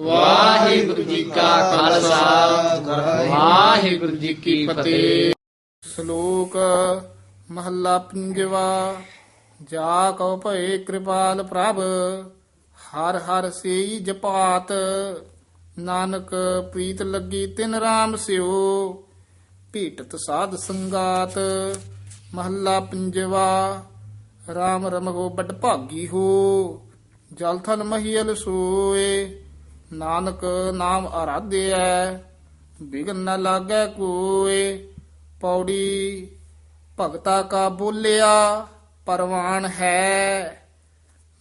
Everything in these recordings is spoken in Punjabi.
ਵਾਹਿਗੁਰੂ ਜੀ ਕਾ ਖਾਲਸਾ। ਵਾਹਿਗੁਰੂ ਜੀ ਕੀ ਫਤਿਹ। ਸ਼ਲੋਕ ਮਹੱਲਾ ਪੰਜਵਾ। ਜਾ ਕਉ ਭਏ ਕਿਰਪਾਲ ਪ੍ਰਭ, ਹਰ ਹਰ ਸੇਈ ਜਪਾਤ। ਨਾਨਕ ਪ੍ਰੀਤ ਲੱਗੀ ਤਿਨ ਰਾਮ ਸਿਓ, ਭੀਟਤ ਸਾਧ ਸੰਗਾਤ। ਮਹੱਲਾ ਪੰਜਵਾ। ਰਾਮ ਰਮਗੋ ਬਟ ਭਾਗੀ ਹੋ। ਜਲਥਨ ਥਲ ਮਹੀਲ ਸੋਏ, ਨਾਨਕ ਨਾਮ ਆਰਾਧਿਐ ਬਿਗਨ ਨ ਲਾਗੈ ਕੋਏ, ਪੌੜੀ ਭਗਤਾ ਕਾ ਬੋਲਿਆ, ਪਰਵਾਨ ਹੈ।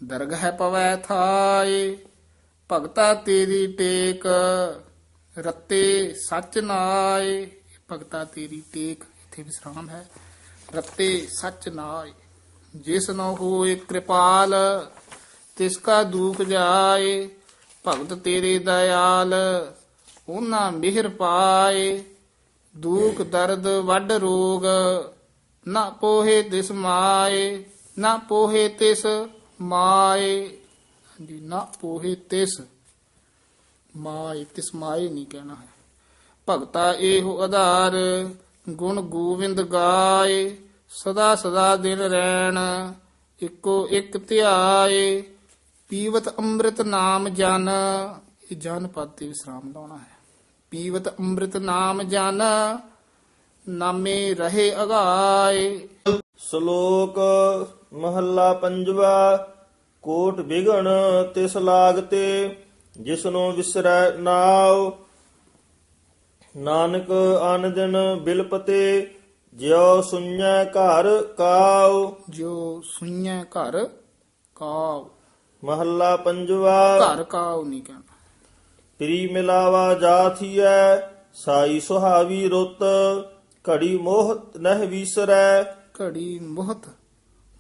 ਦਰਗਹ ਪਵੈ ਥਾਏ, ਭਗਤਾ ਤੇਰੀ ਟੇਕ, ਰੱਤੇ ਸੱਚ ਨਾਏ। ਭਗਤਾ ਤੇਰੀ ਟੇਕ, ਇੱਥੇ ਵਿਸਰਾਮ ਹੈ। ਰੱਤੇ ਸੱਚ ਨਾਏ, ਜਿਸ ਨੂੰ ਹੋਏ ਕਿਰਪਾਲ ਤਿਸ ਕਾ ਦੁਖ ਜਾਏ ਭਗਤ ਤੇਰੇ ਦਇਆਲ, ਉਹਨਾਂ ਮਿਹਰ ਪਾਏ। ਦੁਖ, ਦਰਦ, ਵੱਡ ਰੋਗ, ਨਾ ਪੋਹੇ ਤਿਸ ਮਾਏ, ਨਾ ਪੋਹੇ ਤਿਸ ਮਾਏ। ਹਾਂਜੀ, ਨਾ ਪੋਹੇ ਤਿਸ ਮਾਏ ਤਿਸ ਮਾਏ ਨਹੀਂ ਕਹਿਣਾ ਹੈ। ਭਗਤਾ ਇਹੋ ਆਧਾਰ, ਗੁਣ ਗੋਵਿੰਦ ਗਾਏ। ਸਦਾ ਸਦਾ ਦਿਨ ਰਹਿਣ, ਇੱਕੋ ਇੱਕ ਧਿਆਏ। ਪੀਵਤ ਅੰਮ੍ਰਿਤ ਨਾਮ ਜਨ। ਇਹ ਜਨ ਪਦ ਤੇ ਵਿਸਰਾਮ ਲਾਉਣਾ ਹੈ। ਪੀਵਤ ਅੰਮ੍ਰਿਤ ਨਾਮ ਜਨ ਨਾਮੇ ਰਹੇ ਅਗਾਏ। ਸ਼ਲੋਕ ਮਹੱਲਾ ਪੰਜਵਾ ਕੋਟ ਵਿਗਣ ਤਿਸ ਲਾਗਤੇ ਜਿਸਨੂੰ ਵਿਸਰੈ ਨਾਉ। ਨਾਨਕ ਅਨ ਦਿਨ ਬਿਲਪਤੇ ਜਿਉ ਸੁਣੈ ਘਰ ਕਾਉ। ਜੋ ਸੁਈਐ ਘਰ ਕਾਉ। ਮਹੱਲਾ ਪੰਜਵਾ। ਘਰ ਕਾਉ ਨਹੀਂ ਕਹਿਣਾ। ਪ੍ਰੀ ਮਿਲਾਵਾ ਜਾਥੀਐ ਸਾਈ ਸੁਹਾਵੀ ਰੁੱਤ ਘੜੀ ਮੋਹ ਨਹਿ ਵਿਸਰੈ। ਘੜੀ ਮੋਹਤ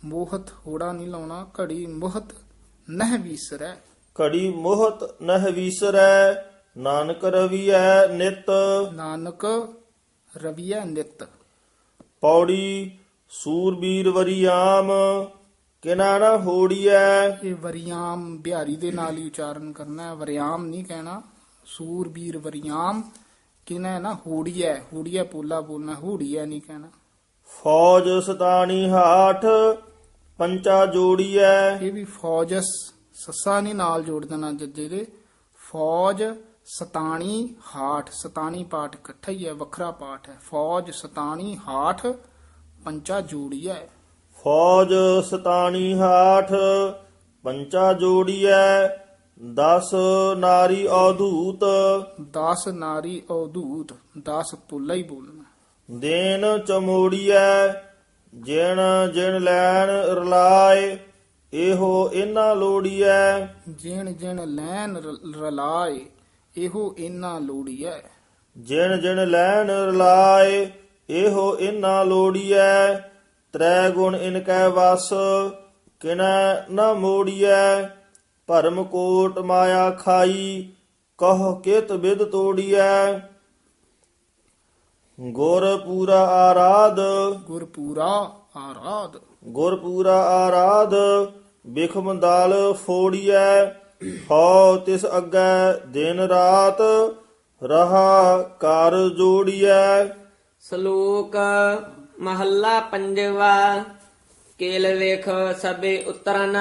ਮੋਹਤ ਹੋੜਾ ਨਹੀਂ ਲਾਉਣਾ ਘੜੀ ਮੋਹਤ ਨਹਿ ਵੀਸਰੈ। ਘੜੀ ਮੋਹਤ ਨਹਿ ਵਿਸਰੈ ਨਾਨਕ ਰਵੀਐ ਨਿਤ। ਨਾਨਕ ਰਵੀਆ ਨਿਤ। ਪੌੜੀ ਸੂਰਬੀਰ ਵਰੀਆਮ ਕਿਨਾ ਨਾ ਹੋੜੀਐ। ਇਹ ਵਰਿਆਮ ਬਿਹਾਰੀ ਦੇ ਨਾਲ ਹੀ ਉਚਾਰਨ ਕਰਨਾ ਹੈ। ਵਰਿਆਮ ਨਹੀਂ ਕਹਿਣਾ। ਸੂਰਬੀਰ ਵਰਿਆਮ। ਕਿਨਾ ਹੈ ਨਾ? ਹੂੜੀਐ। ਹੂੜੀਐ ਪੋਲਾ ਬੋਲਣਾ। ਹੂੜੀਐ ਨਹੀਂ ਕਹਿਣਾ। ਫੌਜ ਸਤਾਣੀ ਹਾਠ ਪੰਚਾ ਜੋੜੀਐ। ਇਹ ਵੀ ਫੌਜਸ ਸੱਸਾ ਨਹੀਂ ਨਾਲ ਜੋੜ ਦੇਣਾ ਜੱਜੇ ਦੇ। ਫੌਜ ਸਤਾਣੀ ਹਾਠ। ਸਤਾਣੀ ਪਾਠ ਇਕੱਠਾ ਹੀ ਹੈ। ਵੱਖਰਾ ਪਾਠ ਹੈ। ਫੌਜ ਸਤਾਣੀ ਹਾਠ ਪੰਚਾ ਜੋੜੀ ਹੈ ਫੌਜ ਸਤਾਣੀ ਹਾਠ ਪੰਚਾ ਜੋੜੀਐ 10 ਨਾਰੀ ਔਧੂਤ। 10 ਨਾਰੀ ਔਦੂਤ 10 ਪੁੱਲਾ ਹੀ ਬੋਲਣਾ। ਦੇਨ ਚਮੋੜੀਐ ਜਿਣ ਜਿਣ ਲੈਣ ਰਲਾਏ ਇਹੋ ਇਨਾ ਲੋੜੀਐ। ਜਿਣ ਜਿਣ ਰ- ਰਲਾਏ ਇਹੋ ਇਨਾ ਲੋੜੀਐ। ਜਿਣ ਜਿਣ ਲੈਣ ਰਲਾਏ ਇਹੋ ਇਨਾ ਲੋੜੀਐ। ਤ੍ਰੈ ਗੁਣ ਇਨ ਕੈ ਵਸ ਕਿਨੈ ਨ ਮੋੜੀਐ ਭਰਮ ਕੋਟ ਮਾਇਆ ਖਾਈ ਕਹ ਕਿਤ ਬਿਦ ਤੋੜੀਐ। ਗੁਰ ਪੂਰਾ ਆਰਾਧ। ਗੁਰਪੂਰਾ ਆਰਾਧ। ਗੁਰ ਪੂਰਾ ਆਰਾਧ ਬਿਖਮ ਦਾਲ ਫੋੜੀਐ ਹਉ ਤਿਸ ਅੱਗੇ ਦਿਨ ਰਾਤ ਰਹਾ ਕਰ ਜੋੜੀਐ। ਸ਼ਲੋਕ ਮਹੱਲਾ ਪੰਜਵਾ ਕੇਲ ਵੇਖ ਸਭੇ ਉਤਰਨ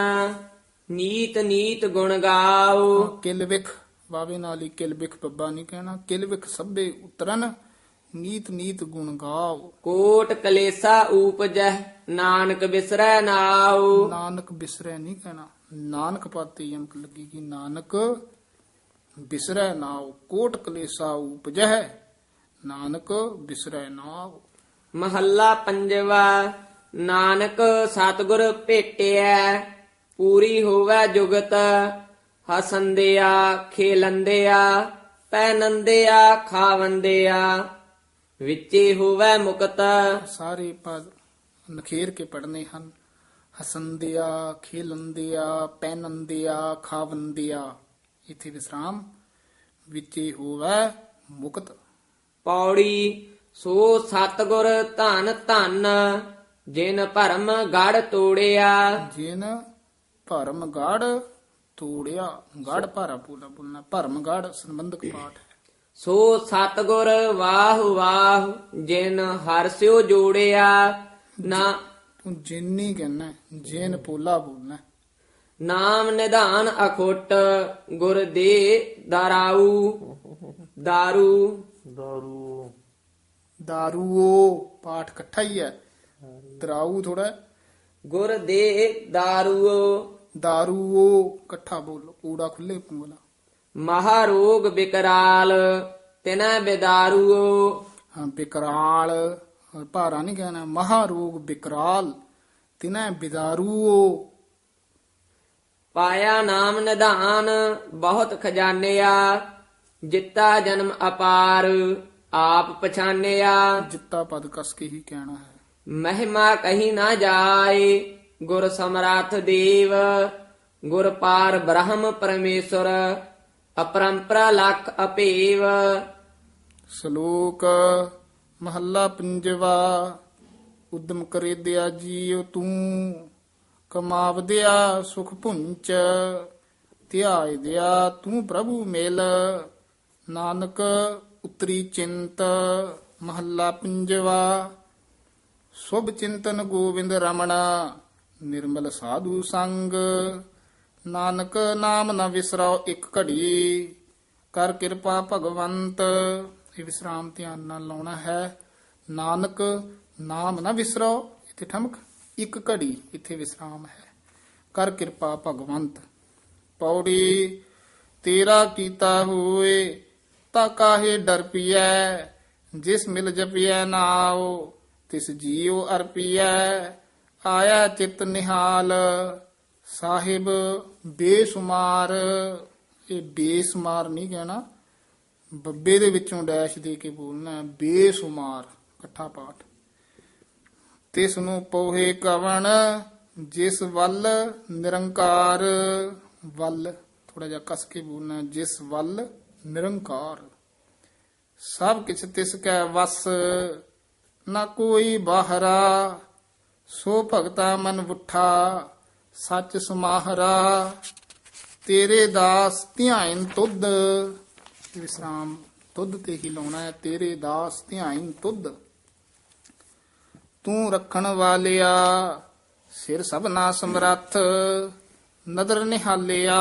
ਨੀਤ ਨੀਤ ਗੁਣ ਗਾਓ। ਕਿਲਵਿਖ ਵਾਵੇ ਨਾਲ ਹੀ ਕਿਲਵਿਖ ਬੱਬਾ ਨਹੀਂ ਕਹਿਣਾ। ਕਿਲਵਿਖ ਸਭੇ ਉਤਰਨ ਨੀਤ ਨੀਤ ਗੁਣ ਗਾਓ। ਕੋਟ ਕਲੇਸਾ ਊਪਜੈ ਨਾਨਕ ਬਿਸਰੈ ਨਾਉ ਨਾਨਕ ਬਿਸਰੈ ਨਹੀਂ ਕਹਿਣਾ। ਨਾਨਕ ਪਾਤੇ ਯਮਕ ਲੱਗੇਗੀ ਨਾਨਕ ਬਿਸਰੈ ਨਾਉ ਕੋਟ ਕਲੇਸਾ ਉਪਜਹਿ ਨਾਨਕ ਬਿਸਰੈ ਨਾਉ ਮਹੱਲਾ ਪੰਜਵਾ ਨਾਨਕ ਸਤਿਗੁਰ ਭੇਟਿਐ ਪੂਰੀ ਹੋਵੇ ਜੁਗਤ ਹਸੰਦਿਆ ਖੇਲੰਦਿਆ ਪੈਨੰਦਿਆ ਖਾਵੰਦਿਆ ਵਿੱਚੇ ਹੋਵੇ ਮੁਕਤ। ਸਾਰੇ ਪਦ ਨਖੇਰ ਕੇ ਪੜਨੇ ਹਨ। ਹਸੰਦਿਆ ਖੇਲੰਦਿਆ ਪੈਨੰਦਿਆ ਖਾਵੰਦਿਆ ਇਥੇ ਵਿਸਰਾਮ ਵਿਚੇ ਹੋਵੇ ਮੁਕਤ। ਪੌੜੀ ਸੋ ਸਤਿਗੁਰ ਧਨ ਧਨ ਜਿਨ ਭਰਮ ਗੜ ਤੋੜਿਆ। ਜਿਨ ਭਰਮ ਗੜ ਤੋੜਿਆ ਗੜ ਭਾਰਾ ਪੂਲਾ ਬੋਲਣਾ ਭਰਮ ਗੜ ਸੰਬੰਧਕ ਪਾਠ। ਹੈ ਸੋ ਸਤਗੁਰ ਵਾਹ ਵਾਹ ਜਿਨ ਹਰਸਿਓ ਜੋੜਿਆ। ਨਾ ਤੂੰ ਜਿੰਨੀ ਕਹਿਣਾ ਜੇਨ ਪੋਲਾ ਬੋਲਣਾ। ਨਾਮ ਨਿਧਾਨ ਅਖੁੱਟ ਗੁਰ ਦੇ ਦਰਾਉ ਦਾਰੂ। ਦਾਰੂ। ਦਾਰੂਓ ਪਾਠ ਇਕੱਠਾ ਹੀ ਹੈ ਦਰਾਊ ਥੋੜਾ ਗੁਰ ਦੇ ਦਾਰੂਓ ਦਾਰੂਓ ਇਕੱਠਾ ਬੋਲੋ ਊੜਾ ਖੁੱਲੇ ਬੋਲਾ ਮਹਾ ਰੋਗ ਬਿਕਰਾਲ ਤਿਨੈ ਬਿਦਾਰੂਓ ਹਾਂ ਬਿਕਰਾਲ ਭਾਰਾ ਨਹੀਂ ਕਹਿਣਾ ਮਹਾ ਰੋਗ ਬਿਕਰਾਲ ਤਿਨੈ ਬਿਦਾਰੂਓ ਪਾਇਆ ਨਾਮ ਨਿਧਾਨ ਬਹੁਤ ਖਜ਼ਾਨਿਆ ਜਿੱਤਾ ਜਨਮ ਅਪਾਰ ਆਪ ਪਛਾਨਿਆ। ਜਿੱਤਾ ਪਦ ਕਸ ਕੇ ਹੀ ਕਹਿਣਾ ਹੈ। ਮਹਿਮਾ ਕਹੀ ਨਾ ਜਾਏ ਗੁਰ ਸਮਰਾਥ ਦੇਵ ਗੁਰ ਪਾਰ ਬ੍ਰਹਮ ਪਰਮੇਸ਼ਰ ਅਪਰੰਪਰਾ ਲਖ ਅਪੇਵ। ਸ਼ਲੋਕ ਮਹੱਲਾ ਪੰਜਵਾ ਉਦਮ ਕਰੇ ਦਿਆ ਜੀਉ ਤੂੰ ਕਮਾਵਦਿਆ ਸੁਖ ਭੁੰਚ ਧਿਆਇ ਦਿਆ ਤੂੰ ਪ੍ਰਭੂ ਮਿਲ। ਨਾਨਕ ਉਤਰੀ ਚਿੰਤ ਮਹੱਲਾ ਪੰਜਵਾ, ਸੁਭ ਚਿੰਤਨ ਗੋਵਿੰਦ ਰਮਣਾ, ਨਿਰਮਲ ਸਾਧੂ ਸੰਗ। ਨਾਨਕ ਨਾਮ ਨਾ ਵਿਸਰਾਓ ਇੱਕ ਘੜੀ, ਕਰ ਕਿਰਪਾ ਭਗਵੰਤ। ਇਹ ਵਿਸਰਾਮ ਧਿਆਨ ਨਾਲ ਲਾਉਣਾ ਹੈ। ਨਾਨਕ ਨਾਮ ਨਾ ਵਿਸਰਾਓ ਇੱਥੇ ਠਮਕ, ਇੱਕ ਘੜੀ, ਇੱਥੇ ਵਿਸਰਾਮ ਹੈ। ਕਰ ਕਿਰਪਾ ਭਗਵੰਤ। ਪੌੜੀ, ਤੇਰਾ ਕੀਤਾ ਹੋਏ ਤਾ ਕਾਹੇ ਡਰ ਪੀਐ? ਜਿਸ ਮਿਲ ਜਪੀਐ ਨਾਉ ਤਿਸ ਜੀਉ ਅਰਪੀਐ। ਆਇਆ ਚਿਤ ਨਿਹਾਲ, ਸਾਹਿਬ ਬੇਸੁਮਾਰ। ਇਹ ਬੇਸੁਮਾਰ ਨਹੀਂ ਕਹਿਣਾ, ਬੱਬੇ ਦੇ ਵਿੱਚੋਂ ਡੈਸ਼ ਦੇ ਕੇ ਬੋਲਣਾ ਬੇਸੁਮਾਰ, ਇਕੱਠਾ ਪਾਠ। ਤਿਸ ਨੂੰ ਪੋਹੇ ਕਵਣ, ਜਿਸ ਵੱਲ ਨਿਰੰਕਾਰ, ਵੱਲ ਥੋੜਾ ਜਿਹਾ ਕਸ ਕੇ ਬੋਲਣਾ ਜਿਸ ਵੱਲ ਨਿਰੰਕਾਰ। ਸਭ ਕਿਛ ਤਿਸ ਕੈ ਵਸ, ਨਾ ਕੋਈ ਬਾਹਰਾ। ਸੋ ਭਗਤਾ ਮਨ ਉਠਾ ਸੱਚ ਸਮਾਹਰਾ। ਤੇਰੇ ਦਾਸ ਧਿਆਇਨ ਤੁਧ। ਵਿਸਰਾਮ, ਤੁਧ ਤੇ ਹੀ ਲਾਉਣਾ ਹੈ, ਤੇਰੇ ਦਾਸ ਧਿਆਇਨ ਤੁਧ। ਤੂੰ ਰੱਖਣ ਵਾਲਿਆ, ਸਿਰ ਸਭਨਾ ਸਮਰੱਥ, ਨਦਰ ਨਿਹਾਲਿਆ।